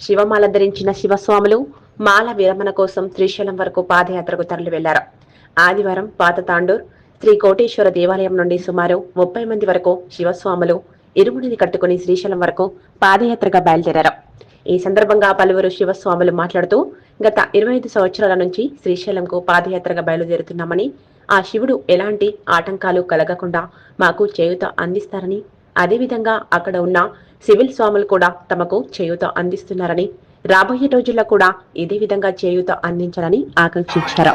శివమాల ధరించిన శివస్వాములు మాల విరమణ కోసం శ్రీశైలం వరకు పాదయాత్రకు తరలి వెళ్ళారు ఆదివారం పాత తాండూర్ శ్రీ కోటేశ్వర దేవాలయం నుండి సుమారు ముప్పై మంది వరకు శివస్వాములు ఇరుముడిని కట్టుకుని శ్రీశైలం వరకు పాదయాత్రగా బయలుదేరారు. ఈ సందర్భంగా పలువురు శివస్వాములు మాట్లాడుతూ గత ఇరవై ఐదు సంవత్సరాల నుంచి శ్రీశైలంకు పాదయాత్రగా బయలుదేరుతున్నామని ఆ శివుడు ఎలాంటి ఆటంకాలు కలగకుండా మాకు చేయూత అందిస్తారని అదేవిధంగా అక్కడ ఉన్న సివిల్ స్వాములు కూడా తమకు చేయూత అందిస్తున్నారని రాబోయే రోజుల్లో కూడా ఇదే విధంగా చేయూత అందించాలని ఆకాంక్షించారు.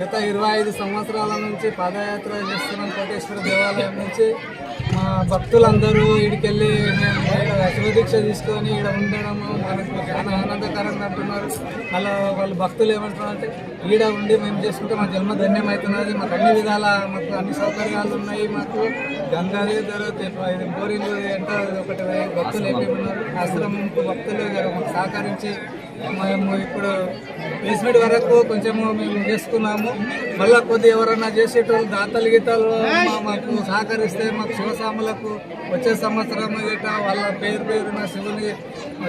గత ఇరవై ఐదు సంవత్సరాల నుంచి పాదయాత్ర చేస్తున్నాం కోటేశ్వర దేవాలయం నుంచి. మా భక్తులందరూ ఇడికెళ్ళి మేము శివదీక్ష తీసుకొని ఇక్కడ ఉండడము మనకు చాలా ఆనందకరంగా అంటున్నారు. అలా వాళ్ళ భక్తులు ఏమంటున్నారు అంటే ఈడ ఉండి మేము చేసుకుంటే మా జన్మ ధన్యం అవుతున్నది. మాకు అన్ని విధాల మాకు అన్ని సౌకర్యాలు ఉన్నాయి మాకు. గంగాది దొరుకుతాయి బోరింగ్ ఎంత ఒకటి భక్తులు ఏమేమి ఉన్నారు? ఆశ్రమం భక్తులు సహకరించి మేము ఇప్పుడు బేస్మెంట్ వరకు కొంచెము మేము చేసుకున్నాము. మళ్ళీ కొద్ది ఎవరన్నా చేసేటోళ్ళు దాతలు గీతలు మాకు సహకరిస్తే మాకు శివస్వాములకు వచ్చే సంవత్సరం గిట్ట వాళ్ళ పేరు పేరున శివుని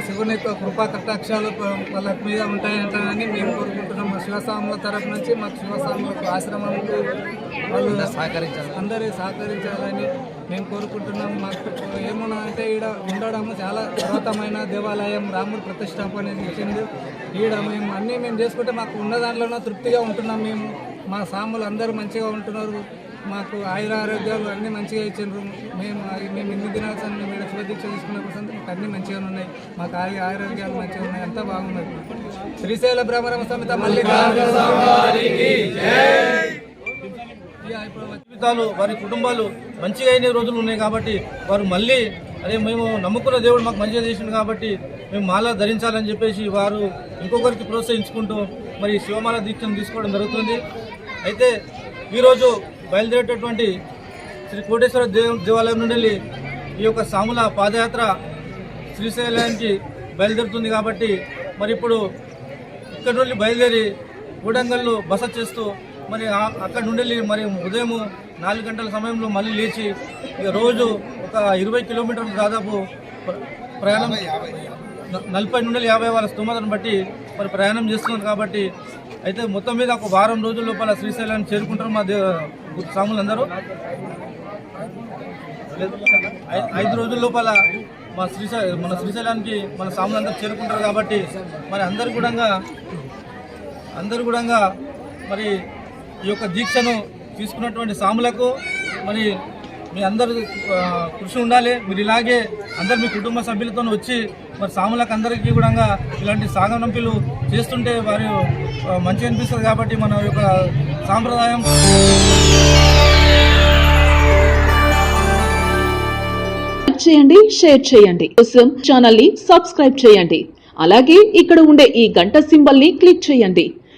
శివుని యొక్క కృపా కటాక్షాలు వాళ్ళ మీద ఉంటాయంట అని మేము కోరుకుంటున్నాం. మా శివస్వాముల తరపు నుంచి మాకు శివస్వాములకు ఆశ్రమంకు వాళ్ళు సహకరించాలి. అందరూ సహకరించాలని మేము కోరుకుంటున్నాం మాకు ఏమన్నా అంటే ఈడ ఉండడం చాలా పురాతనమైన దేవాలయం రాముడు ప్రతిష్టాపన ఇచ్చింది ఈడ మేము అన్నీ మేము చేసుకుంటే మాకు ఉన్న దాంట్లోనే తృప్తిగా ఉంటున్నాం మేము. మా సాములు అందరూ మంచిగా ఉంటున్నారు. మాకు ఆయుర ఆరోగ్యాలు అన్నీ మంచిగా ఇచ్చిండ్రు. మేము మేము ఇన్ని దినాలు సార్ మేము ఇక్కడ శుభదీక్ష తీసుకున్న కోసం మాకు అన్నీ మంచిగా ఉన్నాయి. మాకు ఆయు ఆరోగ్యాలు మంచిగా ఉన్నాయి. అంతా బాగున్నది శ్రీశైల బ్రహ్మరమ సమేత మళ్ళీ జీవితాలు వారి కుటుంబాలు మంచిగా అయిన రోజులు ఉన్నాయి కాబట్టి వారు మళ్ళీ అదే మేము నమ్ముకున్న దేవుడు మాకు మంచిగా చేసిండు కాబట్టి మేము మాల ధరించాలని చెప్పేసి వారు ఇంకొకరికి ప్రోత్సహించుకుంటూ మరి శివమాల దీక్షను తీసుకోవడం జరుగుతుంది. అయితే ఈరోజు బయలుదేరేటటువంటి శ్రీ కోటేశ్వర దేవ దేవాలయం నుండి వెళ్ళి ఈ యొక్క సాముల పాదయాత్ర శ్రీశైలానికి బయలుదేరుతుంది కాబట్టి మరి ఇప్పుడు ఇక్కడ నుండి బయలుదేరి గూడంగల్లో బస చేస్తూ మరి అక్కడ నుండి మరి ఉదయం నాలుగు గంటల సమయంలో మళ్ళీ లేచి ఇక రోజు ఒక ఇరవై కిలోమీటర్లు దాదాపు ప్ర- ప్రయాణం నలభై నుండి యాభై వాళ్ళ స్తోమతను బట్టి మరి ప్రయాణం చేస్తున్నారు కాబట్టి అయితే మొత్తం మీద ఒక వారం రోజుల లోపల శ్రీశైలాన్ని చేరుకుంటారు మా ఐ- ఐదు రోజుల లోపల మా శ్రీశైలం మన శ్రీశైలానికి మన సాములందరూ చేరుకుంటారు కాబట్టి మరి అందరు కూడా అందరు కూడా మరి ఈ యొక్క దీక్షను తీసుకున్నటువంటి సాములకు మరి మీ అందరు కృషి ఉండాలి. మీరు ఇలాగే అందరు మీ కుటుంబ సభ్యులతో వచ్చి మరి సాములకు అందరికీ కూడా ఇలాంటి సాగనంపిలు చేస్తుంటే వారు మంచి మంచిగా అనిపిస్తుంది కాబట్టి మన యొక్క సాంప్రదాయం. చేయండి షేర్ చేయండి. కోసం ఛానల్ని సబ్స్క్రైబ్ చేయండి. అలాగే ఇక్కడ ఉండే ఈ గంట సింబల్ని క్లిక్ చేయండి.